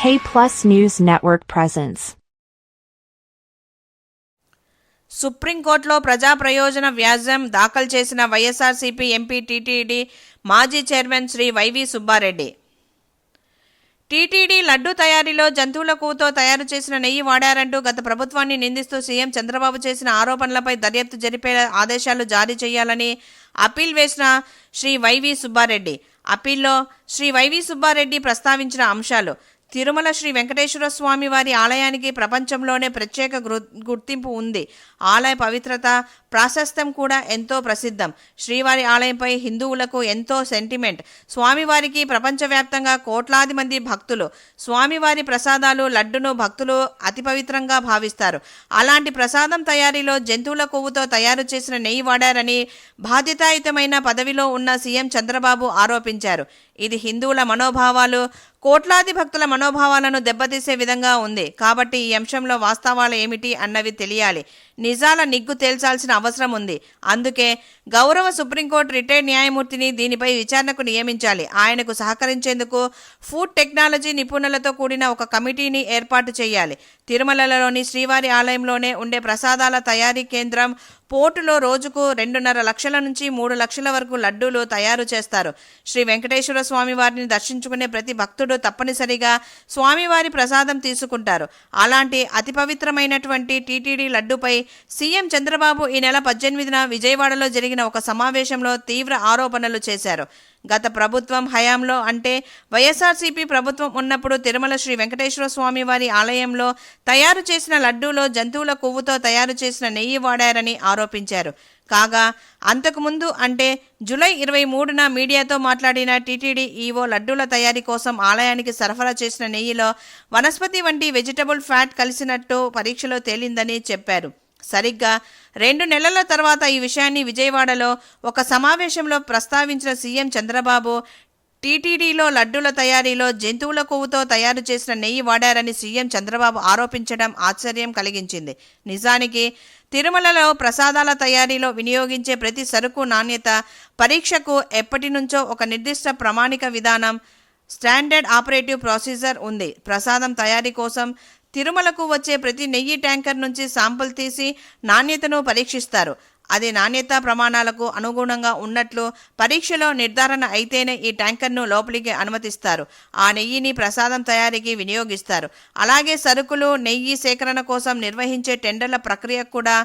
K Plus News Network presents. సుప్రీంకోర్టులో ప్రజా ప్రయోజన వ్యాజ్యం దాఖలు చేసిన వైఎస్ఆర్సీపీ ఎంపీ టీటీడీ మాజీ chairman Shri YV Subba Reddy TTD laddu తయారీలో జంతువుల కొవ్వుతో తయారు చేసిన నెయ్యి వాడారంటూ గత ప్రభుత్వాన్ని నిందిస్తూ సీఎం చంద్రబాబు చేసిన ఆరోపణలపై దర్యాప్తు జరిపే ఆదేశాలు జారీ చేయాలని అప్పీల్ వేసిన శ్రీ వైవి సుబ్బారెడ్డి అప్పీల్లో శ్రీ వైవి సుబ్బారెడ్డి ప్రస్తావించిన అంశాలు తిరుమల శ్రీ వెంకటేశ్వర స్వామి వారి ఆలయానికి ప్రపంచంలోనే ప్రత్యేక గుర్తింపు ఉంది. ఆలయ పవిత్రత ప్రాశస్త్యం కూడా ఎంతో ప్రసిద్ధం. శ్రీవారి ఆలయంపై హిందువులకు ఎంతో సెంటిమెంట్ స్వామివారికి ప్రపంచవ్యాప్తంగా కోట్లాది మంది భక్తులు. స్వామివారి ప్రసాదాలు లడ్డును భక్తులు అతి పవిత్రంగా భావిస్తారు. అలాంటి ప్రసాదం తయారీలో జంతువుల కొవ్వుతో తయారు చేసిన నెయ్యి వాడారని బాధ్యతాయుతమైన పదవిలో ఉన్న సీఎం చంద్రబాబు ఆరోపించారు. ఇది హిందువుల మనోభావాలు కోట్లాది భక్తుల మనోభావాలను దెబ్బతీసే విధంగా ఉంది. కాబట్టి ఈ అంశంలో వాస్తవాలు ఏమిటి అన్నవి తెలియాలి. నిజాల నిగ్గు తేల్చాల్సిన అవసరం ఉంది. అందుకే గౌరవ సుప్రీంకోర్టు రిటైర్డ్ న్యాయమూర్తిని దీనిపై విచారణకు నియమించాలి. ఆయనకు సహకరించేందుకు ఫుడ్ టెక్నాలజీ నిపుణులతో కూడిన ఒక కమిటీని ఏర్పాటు చేయాలి. తిరుమలలోని శ్రీవారి ఆలయంలోనే ఉండే ప్రసాదాల తయారీ కేంద్రం పోర్టులో రోజుకు రెండున్నర లక్షల నుంచి మూడు లక్షల వరకు లడ్డూలు తయారు చేస్తారు. శ్రీ వెంకటేశ్వర స్వామి వారిని దర్శించుకునే ప్రతి భక్తుడు తప్పనిసరిగా స్వామివారి ప్రసాదం తీసుకుంటారు. అలాంటి అతి పవిత్రమైనటువంటి టీటీడీ లడ్డుపై సీఎం చంద్రబాబు ఈ నెల పద్దెనిమిదిన విజయవాడలో జరిగిన ఒక సమావేశంలో తీవ్ర ఆరోపణలు చేశారు. గత ప్రభుత్వం హయాంలో అంటే వైఎస్ఆర్సీపీ ప్రభుత్వం ఉన్నప్పుడు తిరుమల శ్రీ వెంకటేశ్వర స్వామి వారి ఆలయంలో తయారు చేసిన లడ్డూలో జంతువుల కొవ్వుతో తయారు చేసిన నెయ్యి వాడారని ఆరోపించారు. కాగా అంతకుముందు అంటే జూలై ఇరవై మూడున మీడియాతో మాట్లాడిన టీటీడీ ఈవో లడ్డూల తయారీ కోసం ఆలయానికి సరఫరా చేసిన నెయ్యిలో వనస్పతి వంటి వెజిటబుల్ ఫ్యాట్ కలిసినట్టు పరీక్షలో తేలిందని చెప్పారు. సరిగ్గా రెండు నెలల తర్వాత ఈ విషయాన్ని విజయవాడలో ఒక సమావేశంలో ప్రస్తావించిన సీఎం చంద్రబాబు టీటీడీలో లడ్డూల తయారీలో జంతువుల కొవ్వుతో తయారు చేసిన నెయ్యి వాడారని సీఎం చంద్రబాబు ఆరోపించడం ఆశ్చర్యం కలిగించింది. నిజానికి తిరుమలలో ప్రసాదాల తయారీలో వినియోగించే ప్రతి సరుకు నాణ్యత పరీక్షకు ఎప్పటి నుంచో ఒక నిర్దిష్ట ప్రామాణిక విధానం స్టాండర్డ్ ఆపరేటివ్ ప్రొసీజర్ ఉంది. ప్రసాదం తయారీ కోసం తిరుమలకు వచ్చే ప్రతి నెయ్యి ట్యాంకర్ నుంచి శాంపుల్ తీసి నాణ్యతను పరీక్షిస్తారు. అది నాణ్యతా ప్రమాణాలకు అనుగుణంగా ఉన్నట్లు పరీక్షలో నిర్ధారణ అయితేనే ఈ ట్యాంకర్ను లోపలికి అనుమతిస్తారు. ఆ నెయ్యిని ప్రసాదం తయారీకి వినియోగిస్తారు. అలాగే సరుకులు నెయ్యి సేకరణ కోసం నిర్వహించే టెండర్ల ప్రక్రియ కూడా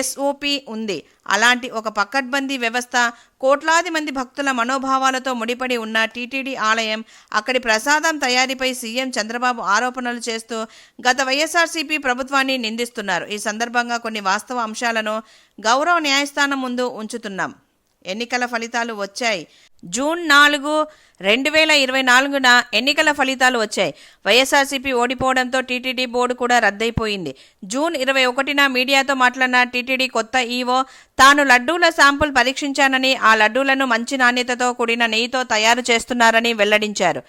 ఎస్ఓపి ఉంది. అలాంటి ఒక పకడ్బందీ వ్యవస్థ కోట్లాది మంది భక్తుల మనోభావాలతో ముడిపడి ఉన్న టీటీడీ ఆలయం అక్కడి ప్రసాదం తయారీపై సీఎం చంద్రబాబు ఆరోపణలు చేస్తూ గత వైఎస్ఆర్సీపీ ప్రభుత్వాన్ని నిందిస్తున్నారు. ఈ సందర్భంగా కొన్ని వాస్తవ అంశాలను గౌరవ న్యాయస్థానం ముందు ఉంచుతున్నాం. ఎన్నికల ఫలితాలు వచ్చాయి. జూన్ నాలుగు రెండు వేల ఇరవై నాలుగున ఎన్నికల ఫలితాలు వచ్చాయి. వైఎస్ఆర్సీపీ ఓడిపోవడంతో టీటీడీ బోర్డు కూడా రద్దయిపోయింది. జూన్ ఇరవై ఒకటిన మీడియాతో మాట్లాడిన టీటీడీ కొత్త ఈవో తాను లడ్డూల శాంపుల్ పరీక్షించానని ఆ లడ్డూలను మంచి నాణ్యతతో కూడిన నెయ్యితో తయారు చేస్తున్నారని వెల్లడించారు.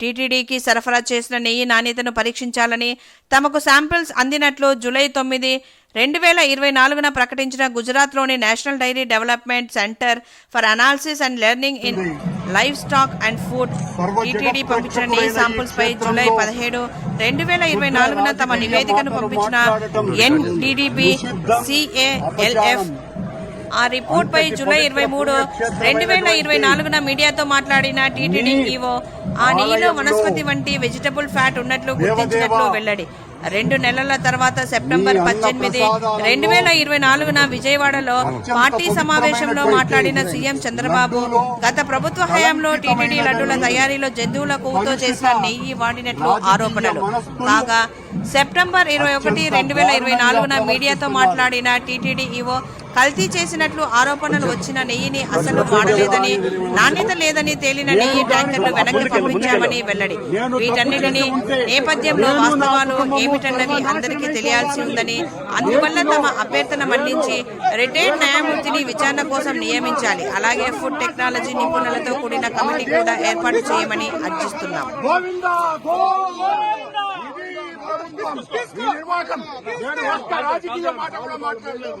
టీటీడీకి సరఫరా చేసిన నెయ్యి నాణ్యతను పరీక్షించాలని తమకు శాంపిల్స్ అందినట్లు జూలై తొమ్మిది రెండు వేల ఇరవై నాలుగున ప్రకటించిన గుజరాత్లోని national dairy development centre for analysis and learning in livestock and food. TTD పంపించిన నెయ్యి శాంపుల్స్ పై జూలై పదిహేడు రెండు వేల ఇరవై నాలుగున తమ నివేదికను పంపించిన ఎన్డీడీబీ సిఏఎల్ఎఫ్ ఆ రిపోర్ట్ పై జూలై ఇరవై మూడు రెండు వేల ఇరవై నాలుగున మీడియాతో మాట్లాడిన టీటీడీ ఈవో ఆ నెయ్యిలో వనస్పతి వంటి వెజిటబుల్ ఫ్యాట్ ఉన్నట్లు గుర్తించినట్లు వెల్లడి. రెండు నెలల తర్వాత సెప్టెంబర్ పద్దెనిమిది రెండు వేల ఇరవై నాలుగున విజయవాడలో పార్టీ సమావేశంలో మాట్లాడిన సీఎం చంద్రబాబు గత ప్రభుత్వ హయాంలో టీటీడీ లడ్డుల తయారీలో జంతువుల కొవ్వుతో చేసిన నెయ్యి వాడినట్లు ఆరోపణలు. కాగా సెప్టెంబర్ ఇరవై ఒకటి రెండు వేల ఇరవై నాలుగున మీడియాతో మాట్లాడిన టీటీడీ ఈవో కల్తీ చేసినట్లు ఆరోపణలు వచ్చిన నెయ్యిని అసలు వాడలేదని నాణ్యత లేదని తేలిన నెయ్యి ట్యాంకర్లు వెనక్కి పంపించామని వెల్లడి. వీటన్నిటిని నేపథ్యంలో వాస్తవాలు ఏమిటన్నవి అందరికీ తెలియాల్సి ఉందని అందువల్ల తమ అభ్యర్థన మన్నించి రిటైర్డ్ న్యాయమూర్తిని విచారణ కోసం నియమించాలి. అలాగే ఫుడ్ టెక్నాలజీ నిపుణులతో కూడిన కమిటీ కూడా ఏర్పాటు చేయమని అర్జిస్తున్నాం. నిర్వాహకం. నేను రాజకీయ మాట కూడా మాట్లాడలేదు.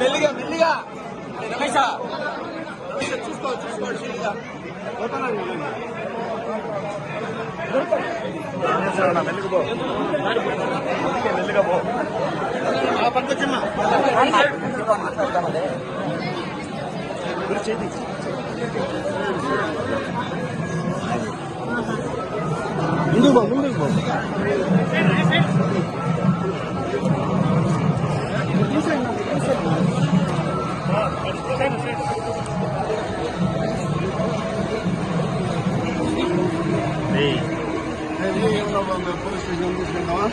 మెల్లిగా మెల్లిగా. రమేష. చూసుకో చూసుకో మెల్లిగా మెల్లిగా పో మెల్లిగా పో ఆ పక్క చిన్న చేతి ముందుకు పో ముందుకు పో పోలీస్ స్టేషన్ తీసుకెళ్తావా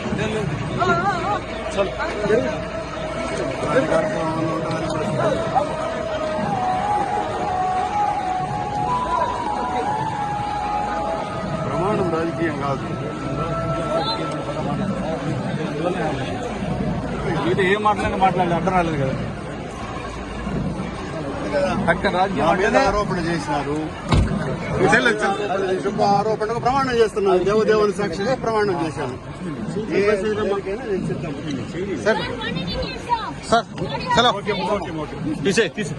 ప్రమాణం ఇది ఏం మాట్లాడిన మాట్లాడలేదు అర్థం రాలేదు కదా పక్కన రాజకీయం ఆరోపణ చేసినారు శుభ ఆరోపణకు ప్రమాణం చేస్తున్నాను దేవదేవుని సాక్షిగా ప్రమాణం చేశాను సార్ సార్ చలో తీసే తీసే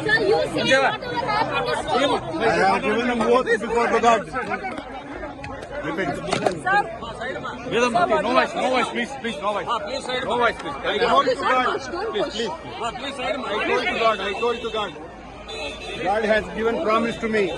Sir, you say whatever happened is true. I have given them oath before the God. Madam, no voice, no voice, please, please, no voice. Please, sir. No voice, please. I told to God. Please, please. Please. I told to God. I told to God. God has given promise to me.